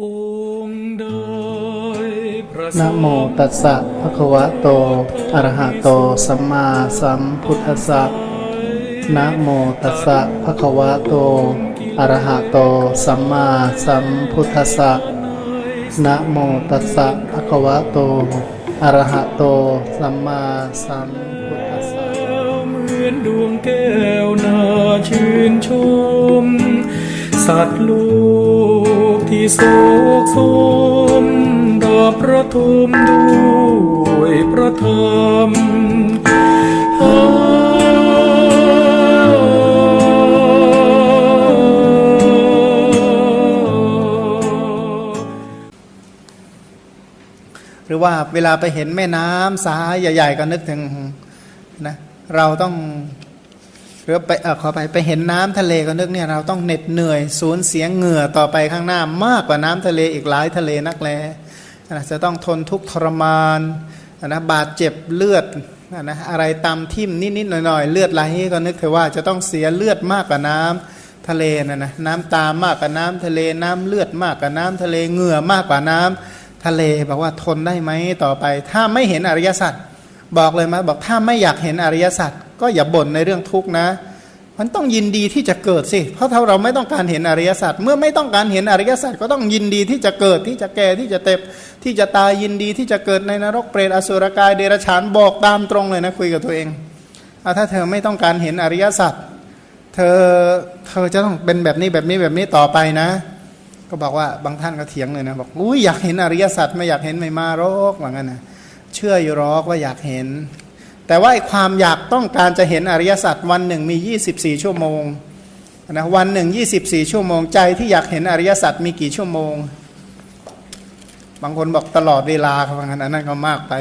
องค์ใดพระนะโมตัสสะภะคะวะโต อะระหะโต สัมมาสัมพุทธัสสะ นะโมตัสสะภะคะวะโต อะระหะโต สัมมาสัมพุทธัสสะ นะโมตัสสะภะคะวะโต อะระหะโต สัมมาสัมพุทธัสสะ เหมือนดวงแก้วน่าชื่นชม สัตว์ลูก ที่โศกโศมดาบประทุมด้วยประธรรมหรือว่าเวลาไปเห็นแม่น้ำสายใหญ่ ๆ ก็นึกถึงนะเราต้อง หรือไปเออขอไปไปเห็นน้ำทะเลก็นึกเนี่ยเราต้องเหน็ดเหนื่อยสูญเสียเหงื่อต่อไปข้างหน้ามากกว่าน้ำทะเลอีกหลายทะเลนักแลนะจะต้องทนทุกข์ทรมานนะบาดเจ็บเลือดนะอะไรตามทิ่มนิดๆหน่อยๆ เลือดไหลก็นึกเถอะว่าจะต้องเสียเลือดมากกว่าน้ำทะเลนะนะน้ำตามากกว่าน้ำทะเลน้ำเลือดมากกว่าน้ำทะเลเหงื่อมากกว่าน้ำทะเลบอกว่าทนได้ไหมต่อไป ถ้าไม่เห็นอริยสัจบอกเลยมาบอกถ้าไม่อยากเห็นอริยสัจ ก็อย่าบ่นในเรื่องทุกข์นะ มันต้องยินดีที่จะเกิดสิ เพราะถ้าเราไม่ต้องการเห็นอริยสัจเมื่อไม่ต้องการเห็นอริยสัจก็ต้องยินดีที่จะเกิดที่จะแก่ที่จะเต็บที่จะตายยินดีที่จะเกิดในนรกเปรตอสุรกายเดรัจฉานบอกตามตรงเลยนะคุยกับตัวเองเอาถ้าเธอไม่ต้องการเห็นอริยสัจเธอเธอจะต้องเป็นแบบนี้แบบนี้แบบนี้ต่อไปนะ ก็บอกว่าบางท่านก็เถียงเลยนะบอกอุ้ยอยากเห็นอริยสัจไม่อยากเห็นไม่มาหรอกว่างั้นนะเชื่ออยู่หรอกว่าอยากเห็น แต่ว่าความอยากต้องการจะเห็นอริยสัจวันหนึ่งมี 24 ชั่วโมงนะวันหนึ่ง24 ชั่วโมงใจที่อยากเห็นอริยสัจมีกี่ชั่วโมง บางคนบอกตลอดเวลาเขาว่างั้นอันนั้นก็มากไป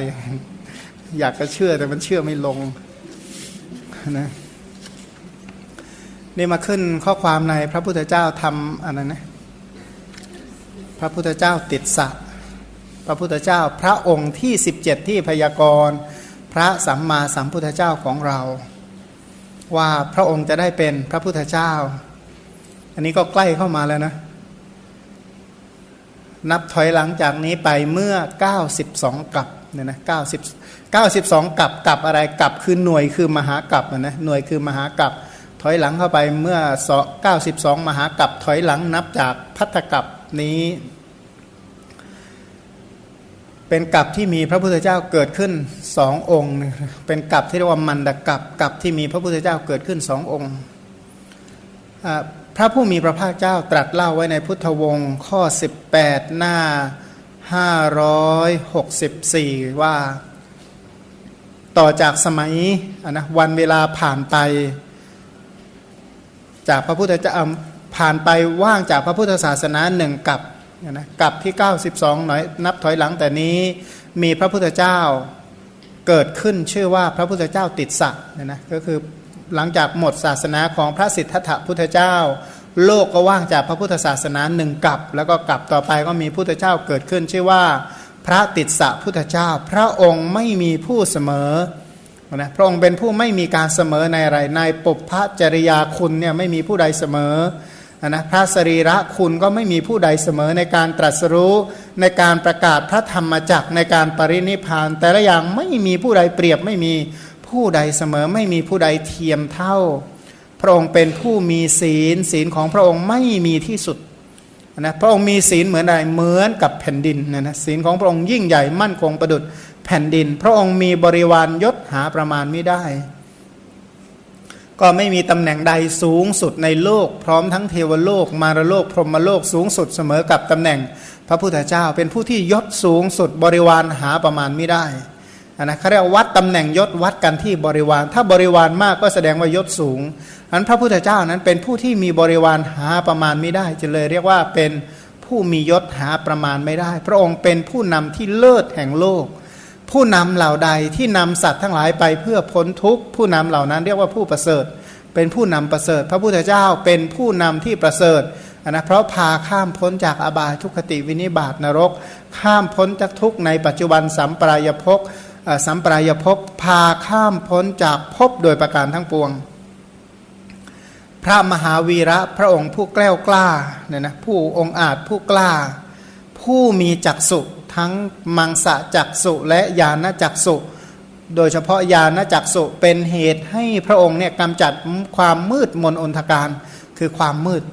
อยากจะเชื่อแต่มันเชื่อไม่ลงนะนี่มาขึ้นข้อความในพระพุทธเจ้าทำอะไรนะพระพุทธเจ้าติดสะ พระพุทธเจ้าพระองค์ที่ 17 ที่พยากรณ์ พระสัมมาสัมพุทธเจ้าของเรา ว่าพระองค์จะได้เป็นพระพุทธเจ้า อันนี้ก็ใกล้เข้ามาแล้วนะ นับถอยหลังจากนี้ไปเมื่อ 92 กับเนี่ยนะ90 92 กับกับอะไรกับคือหน่วยคือมหากับนะหน่วยคือมหากับถอยหลังเข้าไปเมื่อ 92 มหากับถอยหลังนับจากพัทธกับนี้ เป็นกับที่มีพระพุทธเจ้าเกิดขึ้นสององค์ เป็นกับที่เรียกว่ามันดกับกับที่มีพระพุทธเจ้าเกิดขึ้นสององค์ พระผู้มีพระภาคเจ้าตรัสเล่าไว้ในพุทธวงศ์ข้อ 18 หน้า 564 ว่า ต่อจากสมัยอะนะวันเวลาผ่านไป จากพระพุทธเจ้าผ่านไปว่างจากพระพุทธศาสนาหนึ่งกับ นะกับที่ 92 หน่อยนับถอยหลังแต่นี้มีพระพุทธเจ้าเกิดขึ้นชื่อว่าพระพุทธเจ้าติดสะเนี่ยนะก็คือหลังจากหมดศาสนาของพระสิทธัตถพุทธเจ้า โลกก็ว่างจากพระพุทธศาสนาหนึ่งกับ แล้วก็กลับต่อไปก็มีพุทธเจ้าเกิดขึ้น ชื่อว่าพระติดสะพุทธเจ้า พระองค์ไม่มีผู้เสมอนะพระองค์เป็นผู้ไม่มีการเสมอในอะไรในปุพพจริยาคุณเนี่ยไม่มีผู้ใดเสมอ นะพระสรีระคุณก็ไม่มีผู้ใดเสมอในการตรัสรู้ในการประกาศพระธรรมจักรในการปรินิพาน แต่ละอย่างไม่มีผู้ใดเปรียบไม่มีผู้ใดเสมอไม่มีผู้ใดเทียมเท่า พระองค์เป็นผู้มีศีลศีลของพระองค์ไม่มีที่สุดนะพระองค์มีศีลเหมือนอะไรเหมือนกับแผ่นดินนะนะศีลของพระองค์ยิ่งใหญ่มั่นคงประดุจแผ่นดิน พระองค์มีบริวารยศหาประมาณไม่ได้ ก็ไม่มีตำแหน่งใดสูงสุดในโลก พร้อมทั้งเทวโลก มารโลก พรหมโลกสูงสุดเสมอกับตำแหน่ง พระพุทธเจ้าเป็นผู้ที่ยศสูงสุดบริวารหาประมาณไม่ได้นนะเขาเรียกวัดตำแหน่งยศวัดกันที่บริวาร ถ้าบริวารมากก็แสดงว่ายศสูงอันพระพุทธเจ้านั้นเป็นผู้ที่มีบริวารหาประมาณไม่ได้จะเลยเรียกว่าเป็นผู้มียศหาประมาณไม่ได้ พระองค์เป็นผู้นำที่เลิศแห่งโลก ผู้นำเหล่าใดที่นำสัตว์ทั้งหลายไปเพื่อพ้นทุกข์ผู้นำเหล่านั้นเรียกว่าผู้ประเสริฐ เป็นผู้นำประเสริฐ พระพุทธเจ้าเป็นผู้นำที่ประเสริฐนะเพราะพาข้ามพ้นจากอบายทุกขติวินิบาตนรก ข้ามพ้นจากทุกข์ในปัจจุบันสัมปรายภพสัมปรายภพพาข้ามพ้นจากภพโดยประการทั้งปวง พระมหาวีระพระองค์ผู้แกล้วกล้าเนี่ยนะผู้องค์อาจผู้กล้า ผู้มีจักสุ ทั้งมังสะจักสุและญาณจักสุโดยเฉพาะญาณจักสุเป็นเหตุให้พระองค์เนี่ยกำจัดความมืดมนอนทการคือความมืด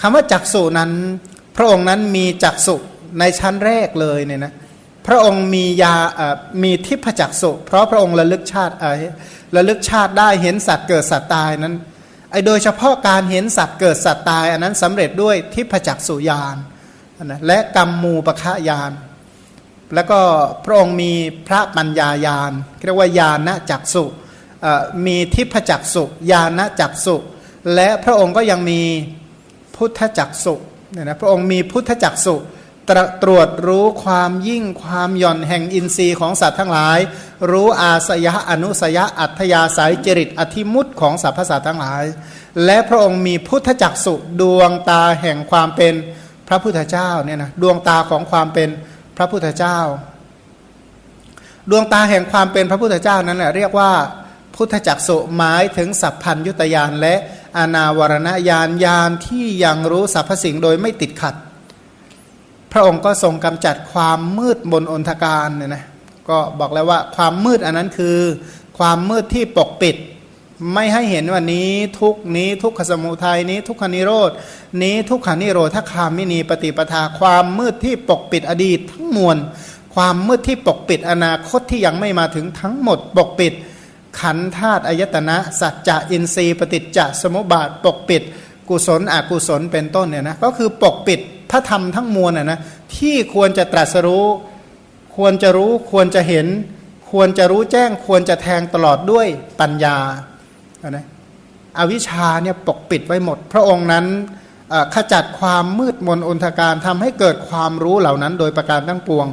คำว่าจักสุนั้น พระองค์นั้นมีจักสุในชั้นแรกเลยเนี่ยนะพระองค์มียามีทิพจักสุเพราะพระองค์ระลึกชาติเอ่อระลึกชาติได้เห็นสัตว์เกิดสัตว์ตายนั้นไอโดยเฉพาะการเห็นสัตว์เกิดสัตว์ตาย อันนั้นสำเร็จด้วยทิพจักสุญาณนะและกรรมมูปะคะญาณ แล้วก็พระองค์มีพระปัญญายานเรียกว่าญาณจักสุมีทิพจักสุญาณจักสุและพระองค์ก็ยังมีพุทธจักสุเนี่ยนะพระองค์มีพุทธจักสุตรตรวจรู้ความยิ่งความหย่อนแห่งอินทรีย์ของสัตว์ทั้งหลาย รู้อาสยะอนุสยะอัธยาศัยจริตอธิมุตของสรรพสัตว์ทั้งหลาย และพระองค์มีพุทธจักสุดวงตาแห่งความเป็นพระพุทธเจ้าเนี่ยนะดวงตาของความเป็นพ ระพุทธเจ้า ดวงตาแห่งความเป็นพระพุทธเจ้านั้นแหละเรียกว่า พุทธจักสุหมายถึงสัพพัญยุตยานและอนาวรณญาณญาณที่ยังรู้สรรพสิ่งโดยไม่ติดขัด พระองค์ก็ทรงกำจัดความมืดบนอนทการเนี่ยนะก็บอกแล้วว่าความมืดอันนั้นคือ ความมืดที่ปกปิด ไม่ให้เห็นว่านี้ทุกนี้ทุกขสมุทัยนี้ทุกขนิโรดนี้ทุกขานิโรธคามินีปฏิปทาความมืดที่ปกปิดอดีตทั้งมวลความมืดที่ปกปิดอนาคตที่ยังไม่มาถึงทั้งหมดปกปิด ขันธาตุอายตนะ สัจจะอินทรีย์ปฏิจจสมุปบาทปกปิด กุศลอกุศลเป็นต้นเนี่ยนะก็คือปกปิดพระธรรมทั้งมวลน่ะนะที่ควรจะตรัสรู้ ควรจะรู้ควรจะเห็น ควรจะรู้แจ้งควรจะแทงตลอดด้วยปัญญา นะอวิชชาเนี่ยปกปิดไว้หมด พระองค์นั้นขจัดความมืดมนอนทการทำให้เกิดความรู้เหล่านั้น โดยประการทั้งปวง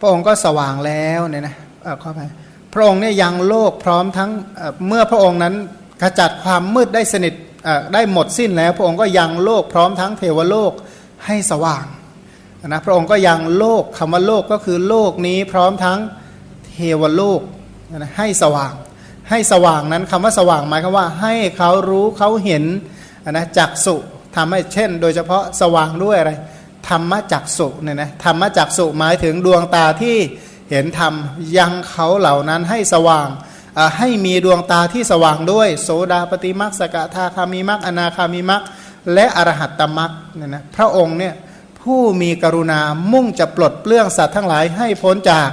พระองค์ก็สว่างแล้วเนี่ยนะเข้าไปพระองค์เนี่ยยังโลกพร้อมทั้งเมื่อพระองค์นั้นขจัดความมืดได้สนิทได้หมดสิ้นแล้ว พระองค์ก็ยังโลกพร้อมทั้งเทวโลกให้สว่างนะพระองค์ก็ยังโลกคำว่าโลกก็คือโลกนี้พร้อมทั้งเเทวโลกให้สว่าง ให้สว่างนั้นคำว่าสว่างหมายความว่าให้เขารู้เขาเห็นนะจักสุทำให้เช่น โดยเฉพาะสว่างด้วยอะไรธรรมจักสุเนี่ยนะธรรมจักสุหมายถึงดวงตาที่เห็นธรรมยังเขาเหล่านั้นให้สว่างให้มีดวงตาที่สว่างด้วย โสดาปฏิมักสกทาคามิมักอนาคามิมักและอรหัตตมักเนี่ยนะพระองค์เนี่ยผู้มีกรุณามุ่งจะปลดเปลื้องสัตว์ทั้งหลายให้พ้นจาก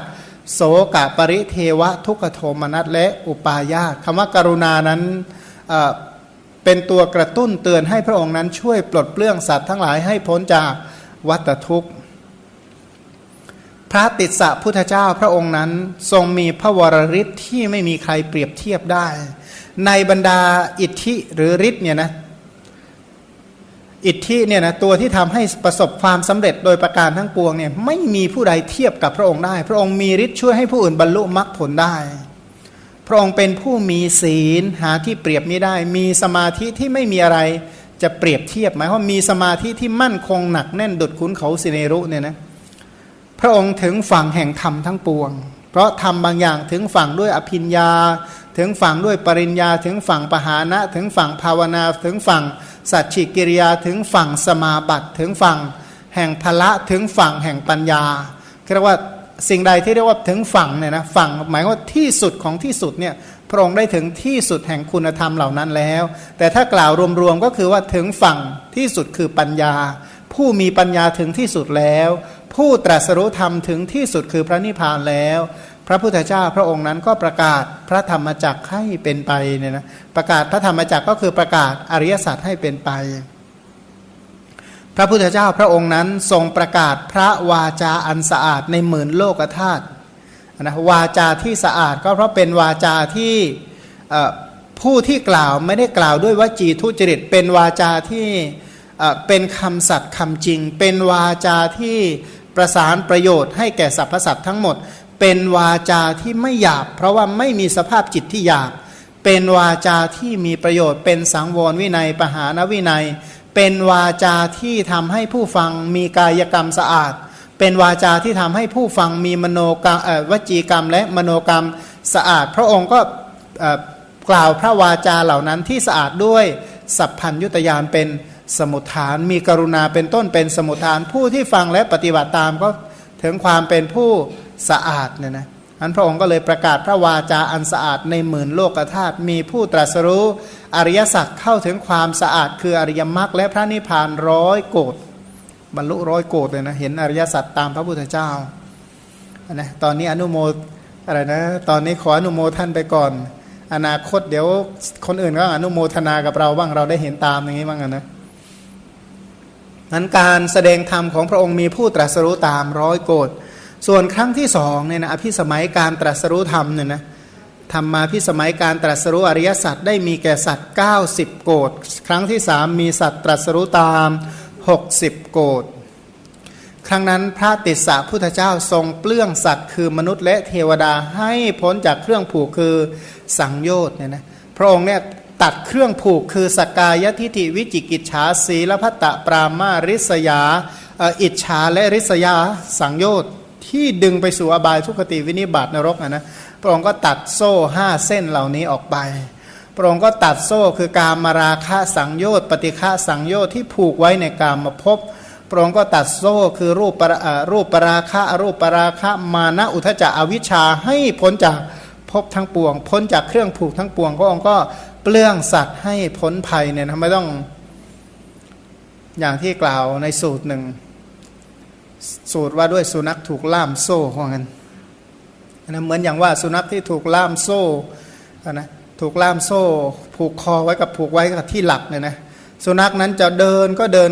โสกะปริเทวะทุกโทมนัสและอุปาญาตคำว่าการุณานั้นเอ่อเป็นตัวกระตุ้นเตือนให้พระองค์นั้นช่วยปลดเปลื้องสัตว์ทั้งหลายให้พ้นจากวัฏทุกข์ พระติสสะพุทธเจ้าพระองค์นั้นทรงมีพระวรฤทธิ์ที่ไม่มีใครเปรียบเทียบได้ ในบรรดาอิทธิหรือฤทธิ์เนี่ยนะ อิทธิเนี่ยนะตัวที่ทำให้ประสบความสำเร็จโดยประการทั้งปวงเนี่ยไม่มีผู้ใดเทียบกับพระองค์ได้ พระองค์มีฤทธิ์ช่วยให้ผู้อื่นบรรลุมรรคผลได้ พระองค์เป็นผู้มีศีลหาที่เปรียบไม่ได้ มีสมาธิที่ไม่มีอะไรจะเปรียบเทียบหมายความว่ามีสมาธิที่มั่นคงหนักแน่นดุดขุนเขาสิเนรุเนี่ยนะพระองค์ถึงฝั่งแห่งธรรมทั้งปวง เพราะทำบางอย่างถึงฝั่งด้วยอภิญญา ถึงฝั่งด้วยปริญญา ถึงฝั่งปหานะ ถึงฝั่งภาวนาถึงฝั่ง สัจฉิกิริยาถึงฝั่งสมาบัติถึงฝั่งแห่งพละถึงฝั่งแห่งปัญญาเรียกว่าสิ่งใดที่เรียกว่าถึงฝั่งเนี่ยนะฝั่งหมายว่าที่สุดของที่สุดเนี่ยพระองค์ได้ถึงที่สุดแห่งคุณธรรมเหล่านั้นแล้ว แต่ถ้ากล่าวรวมๆก็คือว่าถึงฝั่งที่สุดคือปัญญา ผู้มีปัญญาถึงที่สุดแล้ว ผู้ตรัสรู้ธรรมถึงที่สุดคือพระนิพพานแล้ว พระพุทธเจ้าพระองค์นั้นก็ประกาศพระธรรมจักรให้เป็นไปเนี่ยนะประกาศพระธรรมจักรก็คือประกาศอริยสัจให้เป็นไป พระพุทธเจ้าพระองค์นั้นทรงประกาศพระวาจาอันสะอาดในหมื่นโลกธาตุนะวาจาที่สะอาดก็เพราะเป็นวาจาที่ผู้ที่กล่าวไม่ได้กล่าวด้วยวจีทุจริต เป็นวาจาที่เป็นคำสัตย์คำจริง เป็นวาจาที่ประสานประโยชน์ให้แก่สรรพสัตว์ทั้งหมด เป็นวาจาที่ไม่หยาบ เพราะว่าไม่มีสภาพจิตที่หยาบ เป็นวาจาที่มีประโยชน์ เป็นสังวรวินัยปหานวินัย เป็นวาจาที่ทำให้ผู้ฟังมีกายกรรมสะอาด เป็นวาจาที่ทำให้ผู้ฟังมีมโนกรรมวจีกรรมและมโนกรรมสะอาด พระองค์ก็กล่าวพระวาจาเหล่านั้นที่สะอาดด้วยสัพพัญยุตยานเป็นสมุทฐาน มีกรุณาเป็นต้นเป็นสมุทฐานผู้ที่ฟังและปฏิบัติตามก็ถึงความเป็นผู้ สะอาดเนี่ยนะอันพระองค์ก็เลยประกาศพระวาจาอันสะอาดในหมื่นโลกธาตุมีผู้ตรัสรู้อริยสัจเข้าถึงความสะอาด คืออริยมรรคและพระนิพพานร้อยโกดบรรลุร้อยโกดเลยนะเห็นอริยสัจตามพระพุทธเจ้านะตอนนี้อนุโมอะไรนะตอนนี้ขออนุโมท่านไปก่อน อนาคตเดี๋ยวคนอื่นก็อนุโมทนากับเราบ้างเราได้เห็นตามอย่างนี้บ้างนะนั้นการแสดงธรรมของพระองค์มีผู้ตรัสรู้ตามร้อยโกด ส่วนครั้งที่สองเนี่ยนะอภิสมัยการตรัสรู้ธรรมเนี่ยนะธรรมาพิสมัยการตรัสรู้อริยสัจได้มีแก่สัตว์ 90 โกดครั้งที่สามมีสัตว์ตรัสรู้ตาม 60 โกดครั้งนั้นพระติสสะพุทธเจ้าทรงเปลื้องสัตว์คือมนุษย์และเทวดาให้พ้นจากเครื่องผูกคือสังโยชน์เนี่ยนะพระองค์เนี่ยตัดเครื่องผูกคือสกกายทิฐิวิจิกิจฉาสีลพัตตปรามาริษยาอิจฉาและริษยาสังโยชน์ ที่ดึงไปสู่อบายทุกขติวินิบาตนรกนะนะพระองค์ก็ตัดโซ่ห้าเส้นเหล่านี้ออกไป พระองค์ก็ตัดโซ่คือการมาราคะสังโยชน์ ปฏิฆะสังโยชน์ที่ผูกไว้ในการมาพบพระองค์ก็ตัดโซ่คือรูปปรารูปปราคะรูปปราคะมานะอุทจจะอวิชชาให้พ้นจากภพทั้งปวง พ้นจากเครื่องผูกทั้งปวงพระองค์ก็เปลื้องสัตว์ให้พ้นภัยเนี่ยทำไมต้องอย่างที่กล่าวในสูตรหนึ่ง สูตรว่าด้วยสุนัขถูกล่ามโซ่ของกันนะเหมือนอย่างว่าสุนัขที่ถูกล่ามโซ่นะถูกล่ามโซ่ ผูกคอไว้กับผูกไว้กับที่หลักเนี่ยนะสุนัขนั้นจะเดินก็เดิน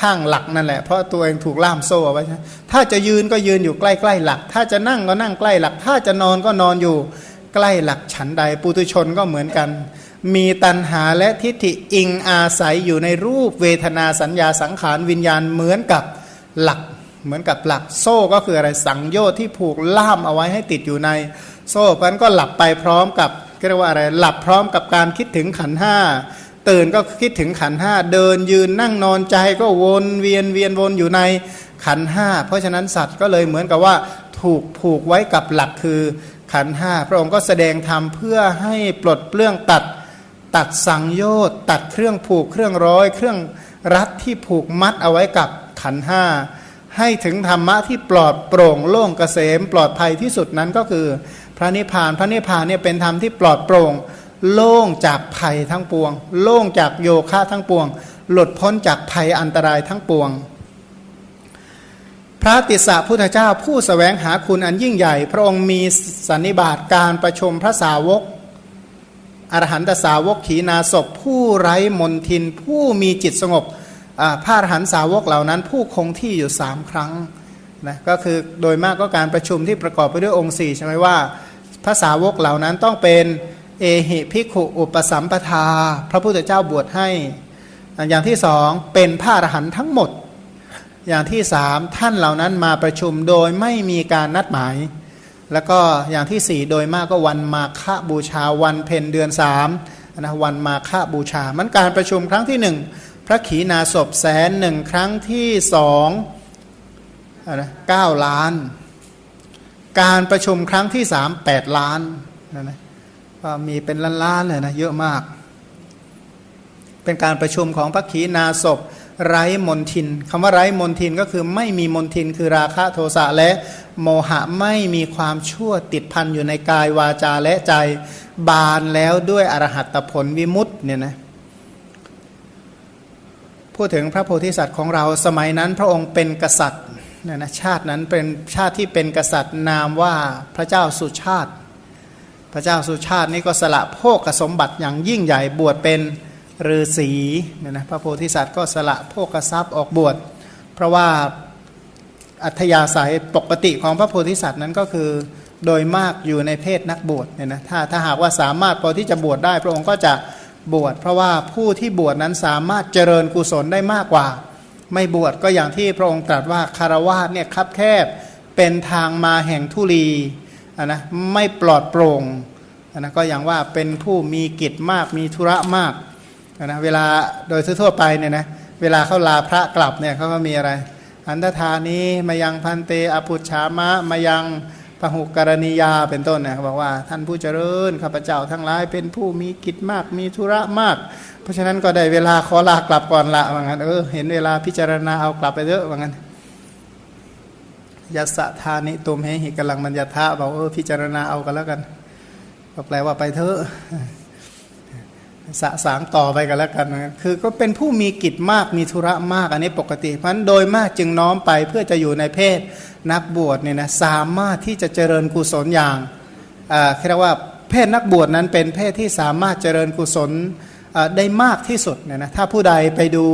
ข้างหลักนั่นแหละ เพราะตัวเองถูกล่ามโซ่เอาไว้ถ้าจะยืนก็ยืนอยู่ใกล้ๆหลัก ถ้าจะนั่งก็นั่งใกล้หลัก ถ้าจะนอนก็นอนอยู่ใกล้หลักฉันใด ปุตุชนก็เหมือนกัน มีตัณหาและทิฏฐิอิงอาศัยอยู่ในรูปเวทนาสัญญาสังขารวิญญาณเหมือนกับ หลักเหมือนกับหลักโซ่ก็คืออะไรสังโยชน์ที่ผูกล่ามเอาไว้ให้ติดอยู่ใน โซ่เพราะนั้นก็หลับไปพร้อมกับเรียกว่าอะไรหลับพร้อมกับการคิดถึงขันห้าตื่นก็คิดถึงขันห้าเดินยืนนั่งนอนใจก็วนเวียนเวียนวนอยู่ในขันห้าเพราะฉะนั้นสัตว์ก็เลยเหมือนกับว่าถูกผูกไว้กับหลักคือขันห้าพระองค์ก็แสดงธรรมเพื่อให้ปลดเปลื้องตัด ตัดสังโยชน์ตัดเครื่องผูกเครื่องร้อย เครื่องรัดที่ผูกมัดเอาไว้กับ ขันห้าให้ถึงธรรมะที่ปลอดโปร่งโล่งเกษม ปลอดภัยที่สุดนั้นก็คือ พระนิพพานพระนิพพานเนี่ยเป็นธรรมที่ปลอดโปร่ง โล่งจากภัยทั้งปวง โล่งจากโยคะทั้งปวง หลุดพ้นจากภัยอันตรายทั้งปวง พระติสสะพุทธเจ้าผู้สแสวงหาคุณอันยิ่งใหญ่ พระองค์มีสันนิบาตการประชมพระสาวกอรหันตสาวกขีนาศพผู้ไร้มนทินผู้มีจิตสงบ พระอรหันตสาวกเหล่านั้น ผู้คงที่อยู่สามครั้งนะก็คือโดยมากก็การประชุมที่ประกอบไปด้วยองค์สี่ใช่ไหมว่าพระสาวกเหล่านั้นต้องเป็นเอหิภิกขุอุปสัมปทา พระพุทธเจ้าบวชให้ อย่างที่สองเป็นพระอรหันต์ทั้งหมด อย่างที่สามท่านเหล่านั้นมาประชุมโดยไม่มีการนัดหมาย แล้วก็อย่างที่สี่โดยมากก็วันมาฆบูชาวันเพ็ญเดือนสามนะวันมาฆบูชา มันการประชุมครั้งที่หนึ่ง พระขีณาสพแสนหนึ่งครั้งที่สองนะเก้าล้าน การประชุมครั้งที่สามแปดล้านนะนะก็มีเป็นล้านๆเลยนะเยอะมาก เป็นการประชุมของพระขีณาศพไร้มนทินคำว่าไร้มนทินก็คือไม่มีมนทินคือราคะโทสะและโมหะไม่มีความชั่วติดพันอยู่ในกายวาจาและใจบานแล้วด้วยอรหัตผลวิมุตต์เนี่ยนะ พูดถึงพระโพธิสัตว์ของเราสมัยนั้นพระองค์เป็นกษัตริย์เนี่ยนะชาตินั้นเป็นชาติที่เป็นกษัตริย์นามว่าพระเจ้าสุชาติ พระเจ้าสุชาตินี่ก็สละโภกสมบัติอย่างยิ่งใหญ่บวชเป็นฤาษีเนี่ยนะพระโพธิสัตว์ก็สละโภกทรัพย์ออกบวช เพราะว่าอัธยาศัยปกติของพระโพธิสัตว์นั้นก็คือโดยมากอยู่ในเพศนักบวชเนี่ยนะถ้าถ้าหากว่าสามารถพอที่จะบวชได้ พระองค์ก็จะ บวชเพราะว่าผู้ที่บวชนั้นสามารถเจริญกุศลได้มากกว่า ไม่บวชก็อย่างที่พระองค์ตรัสว่าคารวาสเนี่ยคับแคบเป็นทางมาแห่งทุลีะนะไม่ปลอดโปร่งนะก็อย่างว่าเป็นผู้มีกิจมากมีธุระมากนะเวลาโดยทั่วไปเนี่ยนะเวลาเขาลาพระกลับเนี่ยเขาก็มีอะไร อันตธานี้มายังพันเตอภุชามะมายัง พหุกรณียาเป็นต้นนะเขาบอกว่าท่านผู้เจริญข้าพเจ้าทั้งหลายเป็นผู้มีกิจมากมีธุระมาก เพราะฉะนั้นก็ได้เวลาขอลากลับก่อนละว่างั้นเออเห็นเวลาพิจารณาเอากลับไปเยอะว่างั้นยัสะธานิตุมเหหิกำลังมัญญทะบอกเออพิจารณาเอากันแล้วกันก็แปลว่าไปเถอะ สะสางต่อไปกันแล้วกันนะคือก็เป็นผู้มีกิจมากมีธุระมากอันนี้ปกติเพราะนั้นโดยมากจึงน้อมไปเพื่อจะอยู่ในเพศนักบวชเนี่ยนะสามารถที่จะเจริญกุศลอย่างอ่าเรียกว่าเพศนักบวชนั้นเป็นเพศที่สามารถเจริญกุศลได้มากที่สุดเนี่ยนะถ้าผู้ใดไปดู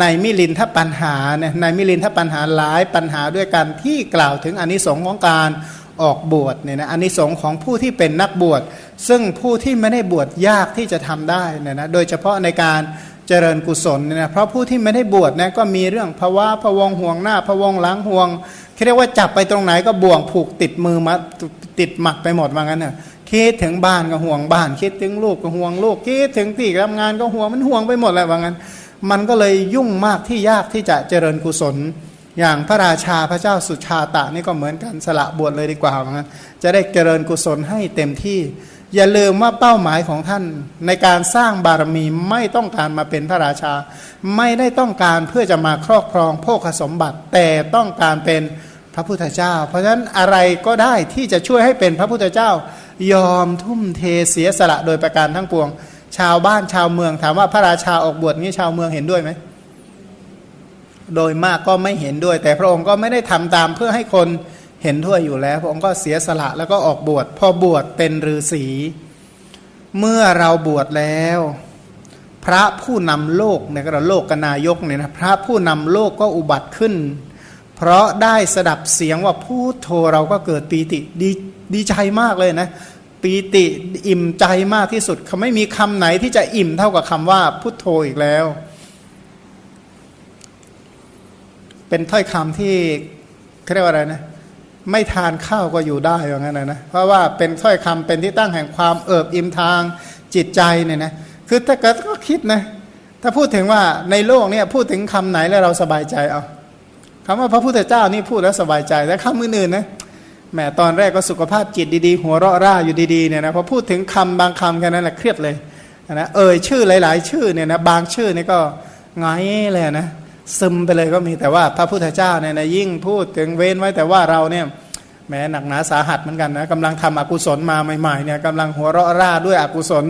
ในมิลินทปัญหาเนี่ยในมิลินทปัญหาหลายปัญหาด้วยกันที่กล่าวถึงอานิสงส์ของการ ออกบวชเนี่ยนะอานิสงส์ของผู้ที่เป็นนักบวช ซึ่งผู้ที่ไม่ได้บวชยากที่จะทำได้เนี่ยนะโดยเฉพาะในการเจริญกุศลเนี่ยนะเพราะผู้ที่ไม่ได้บวชนะก็มีเรื่องภาวะพะวงห่วงหน้าพะวงหลังห่วงเรียกว่าจับไปตรงไหนก็บ่วงผูกติดมือมาติดหมัดไปหมดว่างั้นเน่ะคิดถึงบ้านก็ห่วงบ้าน คิดถึงลูกก็ห่วงลูกคิดถึงที่ทำงานก็ห่วงมันห่วงไปหมดแหละว่างั้น มันก็เลยยุ่งมากที่ยากที่จะเจริญกุศล อย่างพระราชาพระเจ้าสุชาตะนี่ก็เหมือนกันสละบวชเลยดีกว่าว่างั้นจะได้เจริญกุศลให้เต็มที่ อย่าลืมว่าเป้าหมายของท่านในการสร้างบารมีไม่ต้องการมาเป็นพระราชา ไม่ได้ต้องการเพื่อจะมาครอบครองโภคสมบัติ แต่ต้องการเป็นพระพุทธเจ้า เพราะฉะนั้นอะไรก็ได้ที่จะช่วยให้เป็นพระพุทธเจ้ายอมทุ่มเทเสียสละโดยประการทั้งปวง ชาวบ้านชาวเมืองถามว่าพระราชาออกบวชนี้ชาวเมืองเห็นด้วยไหม โดยมากก็ไม่เห็นด้วย แต่พระองค์ก็ไม่ได้ทำตามเพื่อให้คนเห็นด้วยอยู่แล้ว พระองค์ก็เสียสละแล้วก็ออกบวชพอบวชเป็นฤาษีเมื่อเราบวชแล้ว พระผู้นำโลกเนี่ยก็เราโลกกนายกเนี่ยนะพระผู้นำโลกก็อุบัติขึ้น เพราะได้สดับเสียงว่าพูดโทเราก็เกิดปีติดีดีใจมากเลยนะปีติอิ่มใจมากที่สุดเขาไม่มีคำไหนที่จะอิ่มเท่ากับคำว่าพุทโธอีกแล้ว เป็นถ้อยคำที่เรียกว่าอะไรนะไม่ทานข้าวก็อยู่ได้ว่างั้นนะนะเพราะว่าเป็นถ้อยคำเป็นที่ตั้งแห่งความเอิบอิ่มทางจิตใจเนี่ยนะคือถ้าเกิดก็คิดนะถ้าพูดถึงว่าในโลกเนี่ยพูดถึงคำไหนแล้วเราสบายใจเอาคำว่าพระพุทธเจ้านี่พูดแล้วสบายใจแต่คำอื่นๆนะแหมตอนแรกก็สุขภาพจิตดีๆ หัวเราะร่าอยู่ดีๆเนี่ยนะพอพูดถึงคำบางคำแค่นั้นแหละเครียดเลยนะเอ่ยชื่อหลาย ๆ ชื่อเนี่ยนะบางชื่อนี่ก็ไงายเลยนะ ซึมไปเลยก็มีแต่ว่าพระพุทธเจ้าเนี่ยนะยิ่งพูดถึงเว้นไว้แต่ว่าเราเนี่ยแหมหนักหนาสาหัสเหมือนกันนะกำลังทำอกุศลมาใหม่ๆเนี่ยกำลังหัวเราะร่าด้วยอกุศล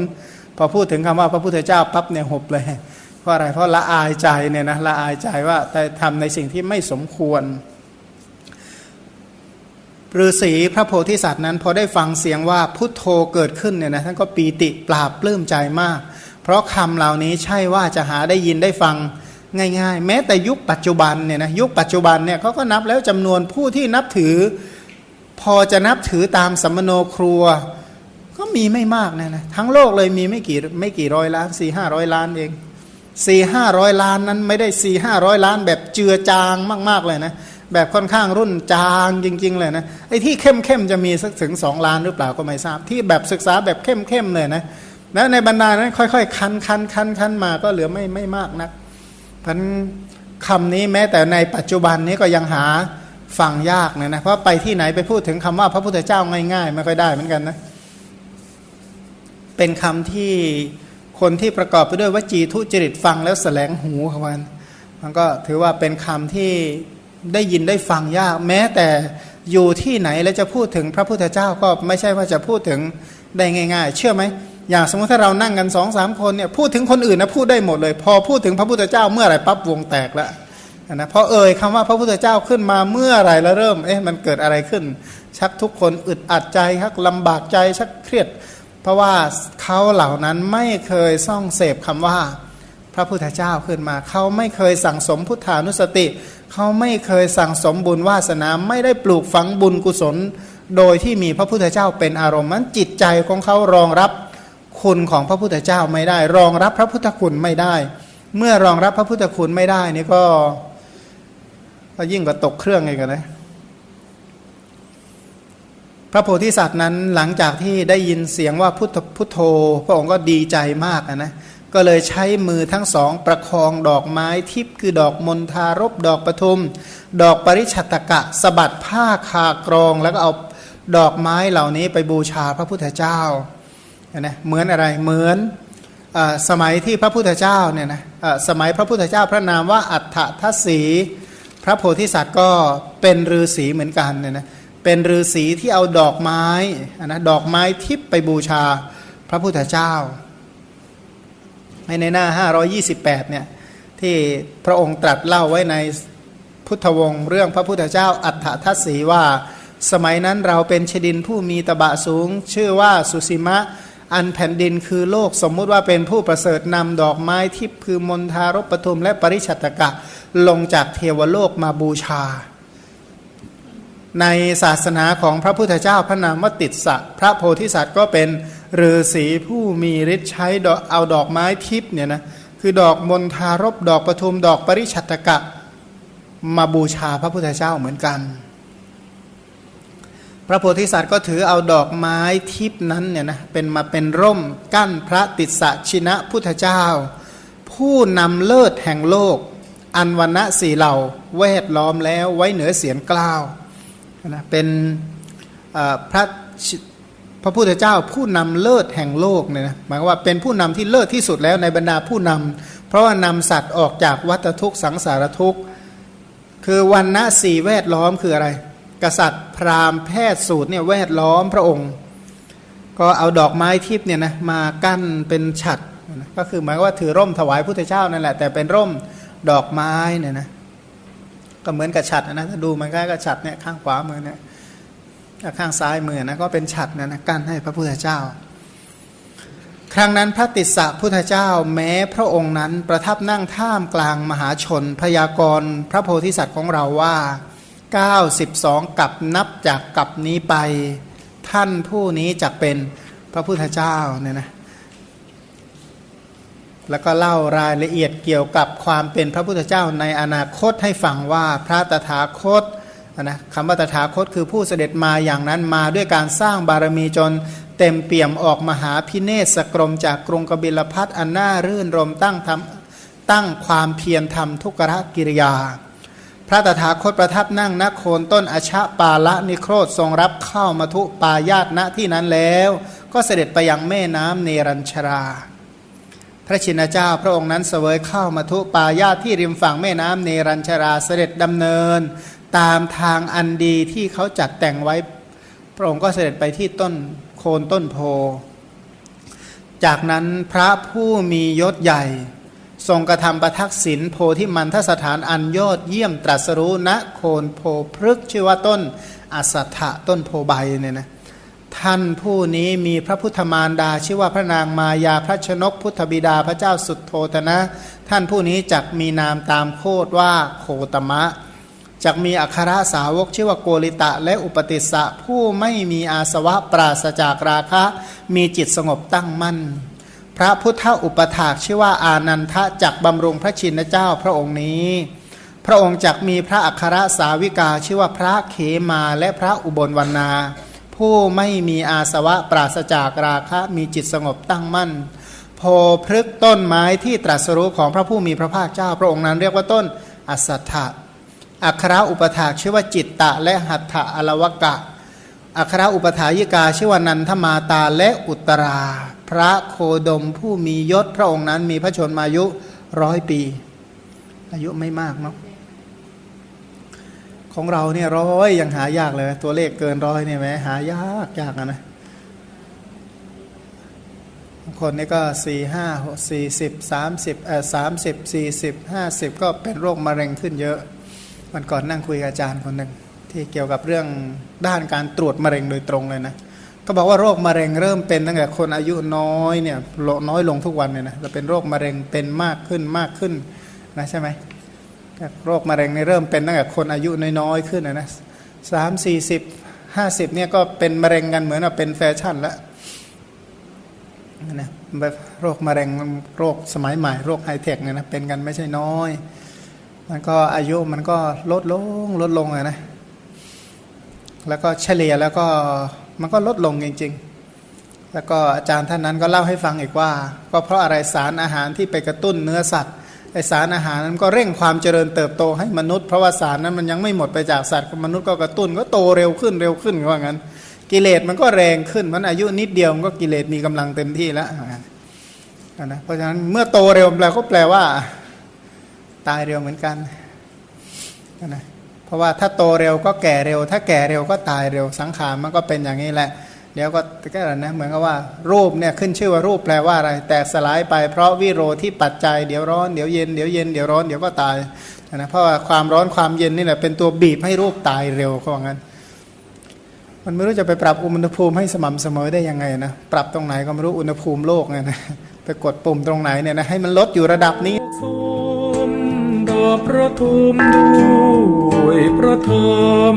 พอพูดถึงคำว่าพระพุทธเจ้าปั๊บเนี่ยหบเลยเพราะอะไรเพราะละอายใจเนี่ยนะละอายใจว่าแต่ทำในสิ่งที่ไม่สมควรฤาษีพระโพธิสัตว์นั้น พอได้ฟังเสียงว่าพุทโธเกิดขึ้นเนี่ยนะท่านก็ปีติปราบปลื้มใจมาก เพราะคำเหล่านี้ใช่ว่าจะหาได้ยินได้ฟัง ง่าย ๆ แม้แต่ยุคปัจจุบันเนี่ยนะยุคปัจจุบันเนี่ยเขาก็นับแล้วจำนวนผู้ที่นับถือ พอจะนับถือตามสัมมโนครัว ก็มีไม่มากนะนะทั้งโลกเลยมีไม่กี่ไม่กี่ร้อยล้านสี่ห้าร้อยล้านเองสี่ห้าร้อยล้านนั้นไม่ได้สี่ห้าร้อยล้านแบบเจือจางมากๆเลยนะแบบค่อนข้างรุ่นจางจริง ๆ เลยนะไอ้ที่เข้มๆจะมีสักถึงสองล้านหรือเปล่าก็ไม่ทราบ ที่แบบศึกษาแบบเข้มเข้มๆเลยนะแล้วในบรรดานั้นค่อยๆ คันคันคันคันมาก็เหลือไม่ไม่มากนัก พันคำนี้แม้แต่ในปัจจุบันนี้ก็ยังหาฟังยากนะนะเพราะไปที่ไหนไปพูดถึงคำว่าพระพุทธเจ้าง่ายๆไม่ค่อยได้เหมือนกันนะเป็นคำที่คนที่ประกอบไปด้วยวจีทุจริตฟังแล้วแสลงหูของมันมันก็ถือว่าเป็นคำที่ได้ยินได้ฟังยาก แม้แต่อยู่ที่ไหนแล้วจะพูดถึงพระพุทธเจ้าก็ไม่ใช่ว่าจะพูดถึงได้ง่าย ๆ เชื่อไหม อย่างสมมติถ้าเรานั่งกันสองสามคนเนี่ยพูดถึงคนอื่นนะพูดได้หมดเลย พอพูดถึงพระพุทธเจ้าเมื่อไหร่ปั๊บวงแตกแล้วนะพอเอ่ยคำว่าพระพุทธเจ้าขึ้นมาเมื่อไหร่แล้วเริ่มเอ๊ะมันเกิดอะไรขึ้น ชักทุกคนอึดอัดใจชักลำบากใจชักเครียด เพราะว่าเขาเหล่านั้นไม่เคยซ่องเสพคำว่าพระพุทธเจ้าขึ้นมา เขาไม่เคยสั่งสมพุทธานุสติ เขาไม่เคยสั่งสมบุญวาสนาไม่ได้ปลูกฝังบุญกุศล โดยที่มีพระพุทธเจ้าเป็นอารมณ์มันจิตใจของเขารองรับ คุณของพระพุทธเจ้าไม่ได้ รองรับพระพุทธคุณไม่ได้ เมื่อรองรับพระพุทธคุณไม่ได้นี่ก็ก็ยิ่งกว่าตกเครื่องอีกนะพระโพธิสัตว์นั้นหลังจากที่ได้ยินเสียงว่าพุทธพุทโธ พระองค์ก็ดีใจมากนะก็เลยใช้มือทั้งสองประคองดอกไม้ทิพย์คือดอกมณฑารบดอกปทุม ดอกปริชัตตกะสะบัดผ้าคากรองแล้วก็เอาดอกไม้เหล่านี้ไปบูชาพระพุทธเจ้า นะเหมือนอะไรเหมือนอสมัยที่พระพุทธเจ้าเนี่ยนะสมัยพระพุทธเจ้าพระนามว่าอัฏฐทัศสีพระโพธิสัตว์ก็เป็นฤาษีเหมือนกันเนี่ยนะเป็นฤาษีที่เอาดอกไม้อะนะดอกไม้ทิพย์ไปบูชาพระพุทธเจ้าในหน้า 528เนี่ยที่พระองค์ตรัสเล่าไว้ในพุทธวงศ์เรื่องพระพุทธเจ้าอัฏฐทัศสีว่า สมัยนั้นเราเป็นชดินผู้มีตบะสูง ชื่อว่าสุสิมะ อันแผ่นดินคือโลกสมมุติว่าเป็นผู้ประเสริฐนำดอกไม้ทิพย์คือมณฑารปทุมและปริชัตกะลงจากเทวโลกมาบูชา ในศาสนาของพระพุทธเจ้าพระนามวติดสะพระโพธิสัตว์ก็เป็นฤาษีผู้มีฤทธิ์ใช้ดอกเอาดอกไม้ทิพย์เนี่ยนะคือดอกมณฑารบดอกปทุมดอกปริชัตกะ มาบูชาพระพุทธเจ้าเหมือนกัน พระโพธิสัตว์ก็ถือเอาดอกไม้ทิพนั้นเนี่ยนะเป็นมาเป็นร่มกั้นพระติสสะชินะพุทธเจ้า ผู้นำเลิศแห่งโลก อันวันณะสี่เหล่าแวดล้อมแล้วไว้เหนือเสียงกล้าวนะเป็นพระพระพุทธเจ้าผู้นำเลิศแห่งโลกเนี่ยนะหมายว่าเป็นผู้นำที่เลิศที่สุดแล้วในบรรดาผู้นำเพราะว่านำสัตว์ออกจากวัฏทุกข์สังสารทุกข์คือวันณะสี่แวดล้อมคืออะไร กษัตริย์พราหมณ์แพทย์สูตรเนี่ยแวดล้อมพระองค์ ก็เอาดอกไม้ทิพย์เนี่ยนะมากั้นเป็นฉัดนะก็คือหมายว่าถือร่มถวายพุทธเจ้านั่นแหละแต่เป็นร่มดอกไม้เนี่ยนะก็เหมือนกับฉัดนะถ้าดูมันใก็กับฉัดเนี่ยข้างขวามือเนี่ยข้างซ้ายมือนะก็เป็นฉัดนะนะกั้นให้พระพุทธเจ้า ครั้งนั้นพระติสสะพุทธเจ้าแม้พระองค์นั้นประทับนั่งท่ามกลางมหาชนพยากรณ์พระโพธิสัตว์ของเราว่า 92 กับนับจากกับนี้ไป ท่านผู้นี้จะเป็นพระพุทธเจ้าเนี่ยนะแล้วก็เล่ารายละเอียดเกี่ยวกับความเป็นพระพุทธเจ้าในอนาคตให้ฟังว่าพระตถาคตนะคำว่าตถาคตคือผู้เสด็จมาอย่างนั้นมาด้วยการสร้างบารมีจนเต็มเปี่ยมออกมหาพิเนศกรมจากกรุงกบิลพัทอันน่ารื่นรมตั้งทำตั้งความเพียรทำทุกรกิริยา พระตถาคตประทับนั่งณโคนต้นอชะปาละนิโครธทรงรับเข้ามาทุปายาตณที่นั้นแล้ว ก็เสด็จไปยังแม่น้ำเนรัญชรา พระชินเจ้าพระองค์นั้นเสวยเข้ามาทุปายาตที่ริมฝั่งแม่น้ำเนรัญชราเสด็จดำเนิน ตามทางอันดีที่เขาจัดแต่งไว้ พระองค์ก็เสด็จไปที่ต้นโคนต้นโพ จากนั้นพระผู้มียศใหญ่ ทรงกระทำประทักษิณโพธิมันทสถานอันยอดเยี่ยมตรัสรู้ณโคนโพพฤกชื่อว่าต้นอสัตถะต้นโพใบเนี่ยนะท่านผู้นี้มีพระพุทธมารดา ชื่อว่าพระนางมายาพระชนกพุทธบิดาพระเจ้าสุดโทตนะ ท่านผู้นี้จักมีนามตามโคดว่าโคตมะจักมีอัครสาวกชื่อว่าโกริตะและอุปติสสะผู้ไม่มีอาสวะปราศจากราคะ มีจิตสงบตั้งมั่น ระพุทธอุปถากชื่อว่าอานันทะจักบำรุงพระชินเจ้าพระองค์นี้ พระองค์จักมีพระอัครสาวิกาชื่อว่าพระเขมาและพระอุบลวรรณา ผู้ไม่มีอาสวะปราศจากราคะมีจิตสงบตั้งมั่น โพพฤกต้นไม้ที่ตรัสรู้ของพระผู้มีพระภาคเจ้า พระองค์นั้นเรียกว่าต้นอสัตถะอัครอุปถากชื่อว่าจิตตะและหัตถะอลวกะ อัครอุปถายิกาชื่อว่านันทมาตาและอุตรา พระโคดมผู้มียศพระองค์นั้นมีพระชนมายุร้อยปี อายุไม่มากเนาะของเราเนี่ยร้อยยังหายากเลย ตัวเลขเกินร้อยเนี่ยแหมหายากยากอะนะบางคนนี่ก็สี่ห้าสี่สิบสามสิบเออสามสิบสี่สิบห้าสิบก็เป็นโรคมะเร็งขึ้นเยอะวันก่อนนั่งคุยกับอาจารย์คนหนึ่งที่เกี่ยวกับเรื่องด้านการตรวจมะเร็งโดยตรงเลยนะ ก็บอกว่าโรคมะเร็งเริ่มเป็นตั้งแต่คนอายุน้อยเนี่ยน้อยลงทุกวันเนี่ยนะแล้วเป็นโรคมะเร็งเป็นมากขึ้นมากขึ้นนะใช่ไหมโรคมะเร็งในเริ่มเป็นตั้งแต่คนอายุน้อยๆขึ้นนะนะสามสี่สิบห้าสิบเนี่ยก็เป็นมะเร็งกันเหมือนว่าเป็นแฟชั่นแล้วนะโรคมะเร็งโรคสมัยใหม่โรคไฮเทคเนี่ยนะเป็นกันไม่ใช่น้อย มันก็อายุมันก็ลดลงลดลงอะนะแล้วก็เฉลี่ยแล้วก็ มันก็ลดลงจริง ๆ แล้วก็อาจารย์ท่านนั้นก็เล่าให้ฟังอีกว่า ก็เพราะอะไรสารอาหารที่ไปกระตุ้นเนื้อสัตว์ไอสารอาหารนั้นก็เร่งความเจริญเติบโตให้มนุษย์เพราะว่าสารนั้นมันยังไม่หมดไปจากสัตว์มนุษย์ก็กระตุ้นก็โตเร็วขึ้นเร็วขึ้นว่างั้น กิเลสมันก็แรงขึ้นมันอายุนิดเดียวมันก็กิเลสมีกำลังเต็มที่แล้วนะเพราะฉะนั้นเมื่อโตเร็วแปลก็แปลว่า ตายเร็วเหมือนกันนะ เพราะว่าถ้าโตเร็วก็แก่เร็ว ถ้าแก่เร็วก็ตายเร็วสังขารมันก็เป็นอย่างนี้แหละ เดี๋ยวก็ก็นะเหมือนกับว่ารูปเนี่ยขึ้นชื่อว่ารูปแปลว่าอะไร แตกสลายไปเพราะวิโรที่ปัจจัยเดี๋ยวร้อนเดี๋ยวเย็นเดี๋ยวเย็นเดี๋ยวร้อนเดี๋ยวก็ตายนะเพราะว่าความร้อนความเย็นนี่แหละเป็นตัวบีบให้รูปตายเร็วเขาว่างั้น มันไม่รู้จะไปปรับอุณหภูมิให้สม่ำเสมอได้ยังไงนะปรับตรงไหนก็ไม่รู้อุณหภูมิโลกไงนะไปกดปุ่มตรงไหนเนี่ยนะให้มันลดอยู่ระดับนี้สมดอกประทุมด้ วยประทรรม